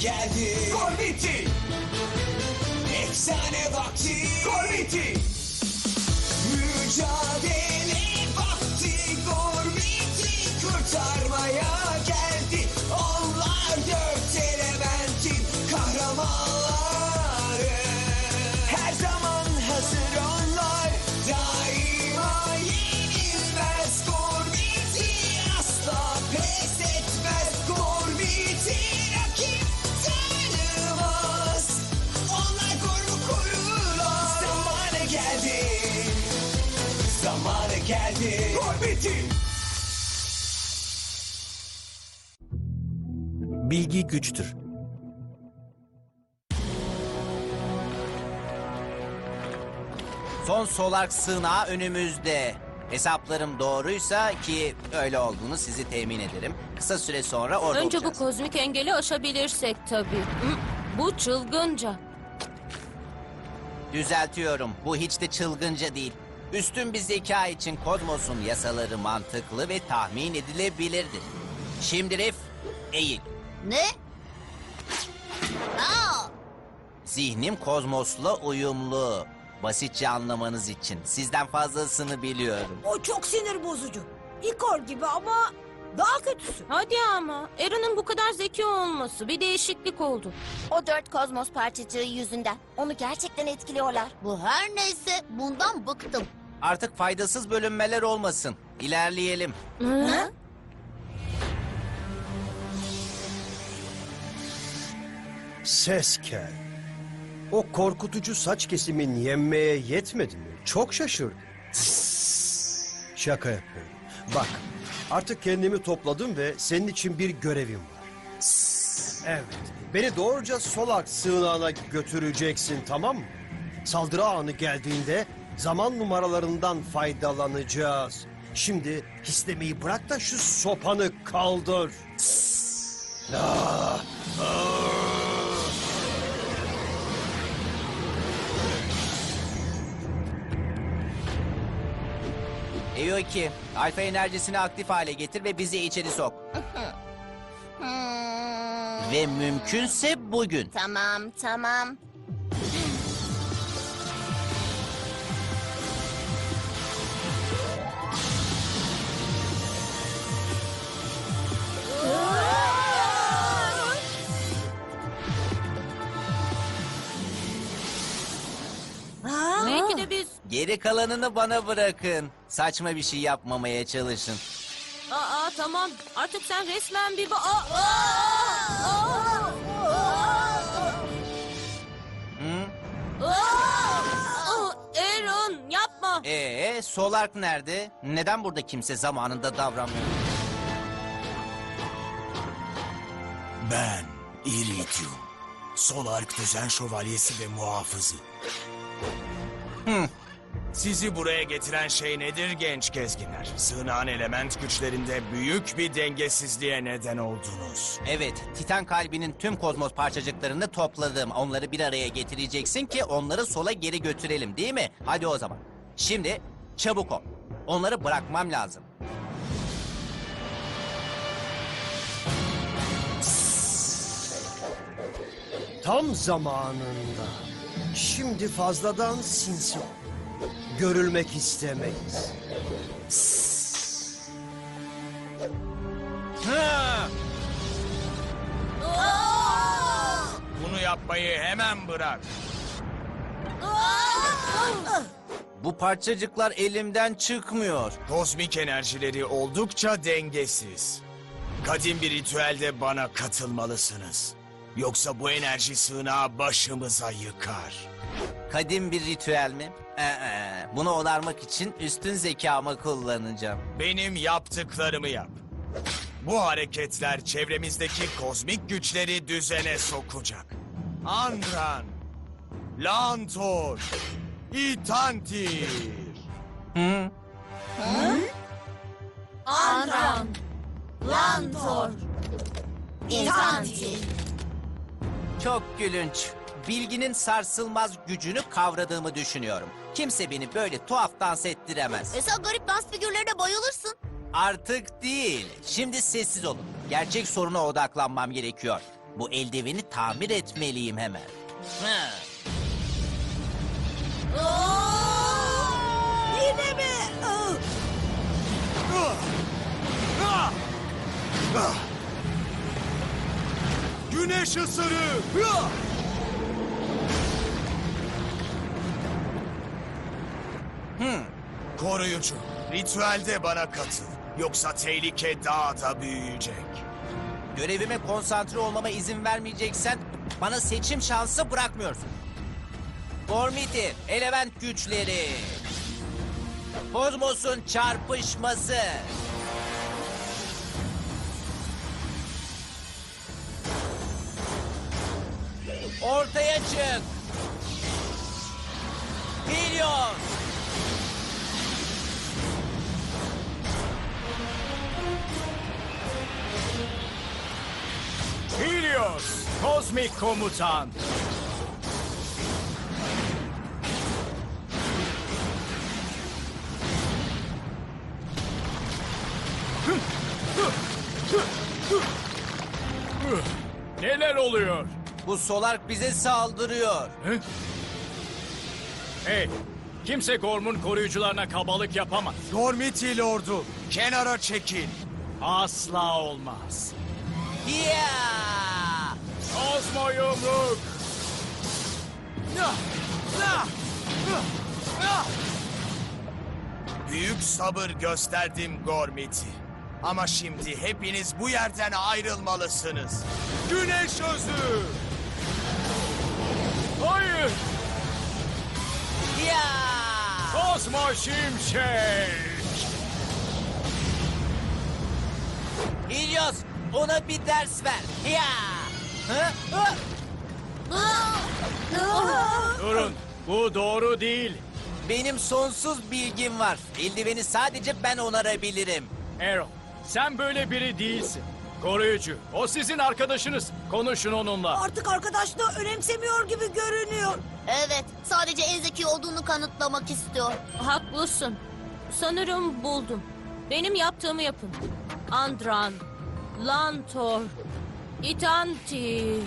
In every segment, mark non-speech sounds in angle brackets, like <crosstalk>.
geldi. Gol bitti. Efsane vakti. Gol bitti. Mücadele geldi. Gol bitti. Bilgi güçtür. Son solark sığınağı önümüzde. Hesaplarım doğruysa ki öyle olduğunu sizi temin ederim. Kısa süre sonra orada Önce bu olacağız. kozmik engeli aşabilirsek tabii. Hı, <clears throat> Bu çılgınca. Düzeltiyorum. Bu hiç de çılgınca değil. Üstün bir zeka için kozmosun yasaları mantıklı ve tahmin edilebilirdir. Şimdi Rif, eğil. Ne? Aa, Zihnim kozmosla uyumlu. Basitçe anlamanız için. Sizden fazlasını biliyorum. O çok sinir bozucu. İkor gibi ama daha kötüsü. Hadi ama. Aaron'ın bu kadar zeki olması bir değişiklik oldu. o dört kozmos parçacığı yüzünden. Onu gerçekten etkiliyorlar. Bu her neyse bundan bıktım. Artık faydasız bölünmeler olmasın. İlerleyelim. Hı? Ses kel. O korkutucu saç kesimin yenmeye yetmedi mi? Çok şaşırdım. Şaka yapıyorum. Bak, artık kendimi topladım ve senin için bir görevim var. Evet, beni doğruca Solak sığınağına götüreceksin tamam mı? Saldırı anı geldiğinde zaman numaralarından faydalanacağız. Şimdi hislemeyi bırak da şu sopanı kaldır. Ah, ah. Eyo2, alfa enerjisini aktif hale getir ve bizi içeri sok. Hmm, <laughs> Ve mümkünse bugün. tamam tamam. Geri kalanını bana bırakın. Saçma bir şey yapmamaya çalışın. Aa tamam. Artık sen resmen bir... Ba Aa, aa, Hı? aa. Aaron yapma. Ee, Solark nerede? Neden burada kimse zamanında davranmıyor? Ben Iridium. Solark Düzen Şövalyesi ve Muhafızı. Sizi buraya getiren şey nedir genç gezginler? Sığınağın element güçlerinde büyük bir dengesizliğe neden oldunuz. Evet, Titan kalbinin tüm kozmos parçacıklarını topladım. Onları bir araya getireceksin ki onları sola geri götürelim değil mi? Hadi o zaman. Şimdi çabuk ol. Onları bırakmam lazım. Tam zamanında. Şimdi fazladan sinsi ol. Görülmek istemeyiz. Ha! Bunu yapmayı hemen bırak. Bu parçacıklar elimden çıkmıyor. Kozmik enerjileri oldukça dengesiz. Kadim bir ritüelde bana katılmalısınız. Yoksa bu enerji sığınağı başımıza yıkar. Kadim bir ritüel mi? Ee, bunu onarmak için üstün zekamı kullanacağım. Benim yaptıklarımı yap. Bu hareketler çevremizdeki kozmik güçleri düzene sokacak. Andran, Lantor, Itantir. Hı? Andran, Lantor, İnsanti. Çok gülünç. Bilginin sarsılmaz gücünü kavradığımı düşünüyorum. Kimse beni böyle tuhaf dans ettiremez. E sen garip dans figürlerine bayılırsın. Artık değil. Şimdi sessiz olun. Gerçek soruna odaklanmam gerekiyor. Bu eldiveni tamir etmeliyim hemen. Hı. Yine mi? Ah! Güneş ısırı! Koruyucu, ritüelde bana katıl. Yoksa tehlike daha da büyüyecek. Görevime konsantre olmama izin vermeyeceksen bana seçim şansı bırakmıyorsun. Gormiti, element güçleri. Kozmos'un çarpışması. Ortaya çık. Kozmik komutan. Neler oluyor? Bu Solark bize saldırıyor. Hey, kimse Gorm'un koruyucularına kabalık yapamaz. Gormiti Lord'u, kenara çekil. Asla olmaz. Yeah! Kozmo yumruk. Büyük sabır gösterdim Gormiti. Ama şimdi hepiniz bu yerden ayrılmalısınız. Güneş özü! Hayır, Yeah! Kozmo şimşek. Helios, ona bir ders ver. Yeah! Durun, bu doğru değil. Benim sonsuz bilgim var. Eldiveni sadece ben onarabilirim. Aaron, sen böyle biri değilsin. Koruyucu, o sizin arkadaşınız. Konuşun onunla. Artık arkadaşlığı önemsemiyor gibi görünüyor. Evet, sadece en zeki olduğunu kanıtlamak istiyor. Haklısın. Sanırım buldum. Benim yaptığımı yapın. Andran, Lantor, Itanti.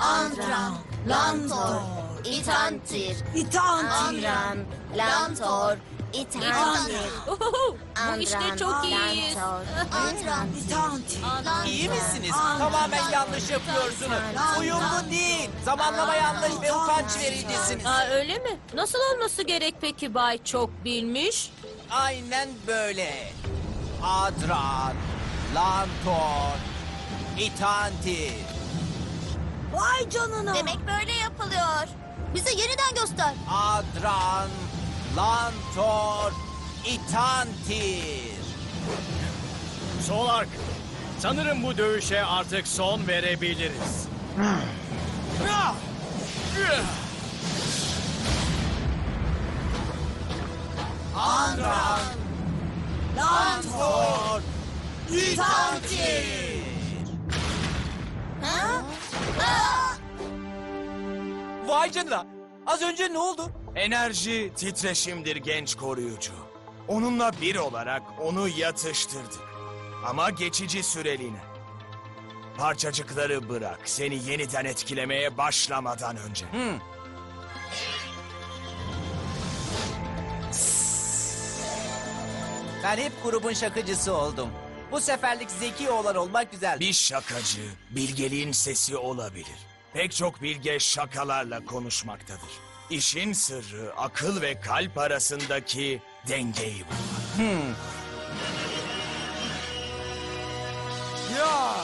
Andran, Lantor, İtantir, İtanti. Andran, Lantor, İtantir, Uhuhu, <laughs> Bu işte çok iyiyiz. Lantor, <laughs> Andran, İtanti. İyi misiniz? Tamamen yanlış yapıyorsunuz. Uyumlu değil. Zamanlama yanlış ve utanç vericisiniz. Aa, öyle mi? Nasıl olması gerek peki Bay Çok Bilmiş? Aynen böyle. Adran, Lantor, Itanti. Vay canına. Demek böyle yapılıyor. Bize yeniden göster. Adran, Lantor, Itantir. Solark, sanırım bu dövüşe artık son verebiliriz. Lantor, İtantir. Vay canına. Az önce ne oldu? Enerji titreşimdir genç koruyucu. Onunla bir olarak onu yatıştırdık. Ama geçici süreliğine. Parçacıkları bırak seni yeniden etkilemeye başlamadan önce. Ben hep grubun şakacısı oldum. Bu seferlik zeki olan olmak güzel. Bir şakacı bilgeliğin sesi olabilir. Pek çok bilge şakalarla konuşmaktadır. İşin sırrı akıl ve kalp arasındaki dengeyi bulmak. Ya!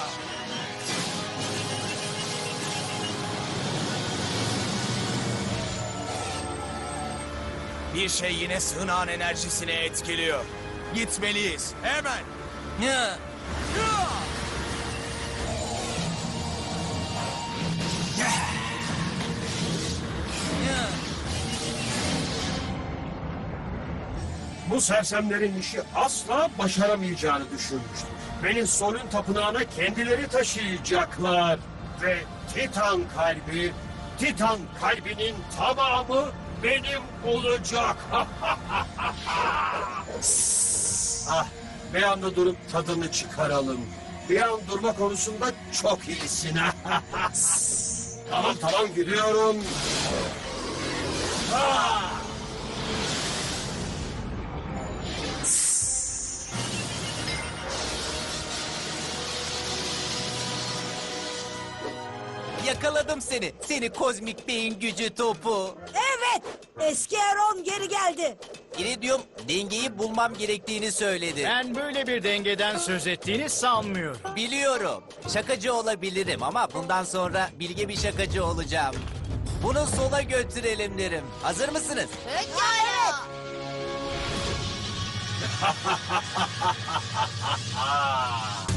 Bir şey yine sığınağın enerjisini etkiliyor. Gitmeliyiz. Hemen. Hı. Bu sersemlerin işi asla başaramayacağını düşünmüştüm. Benim Sol'ün tapınağına kendileri taşıyacaklar. Ve Titan kalbi, Titan kalbinin tamamı benim olacak. <laughs> ah, bir anda durup tadını çıkaralım. Bir an durma konusunda çok iyisin. <laughs> tamam tamam gidiyorum. Ah! Yakaladım seni. Seni kozmik beyin gücü topu. Evet. Eski Eron geri geldi. İridium dengeyi bulmam gerektiğini söyledi. Ben böyle bir dengeden söz ettiğini sanmıyorum. Biliyorum. Şakacı olabilirim ama bundan sonra bilge bir şakacı olacağım. Bunu sola götürelim derim. Hazır mısınız? Pekala. Mücadele <laughs>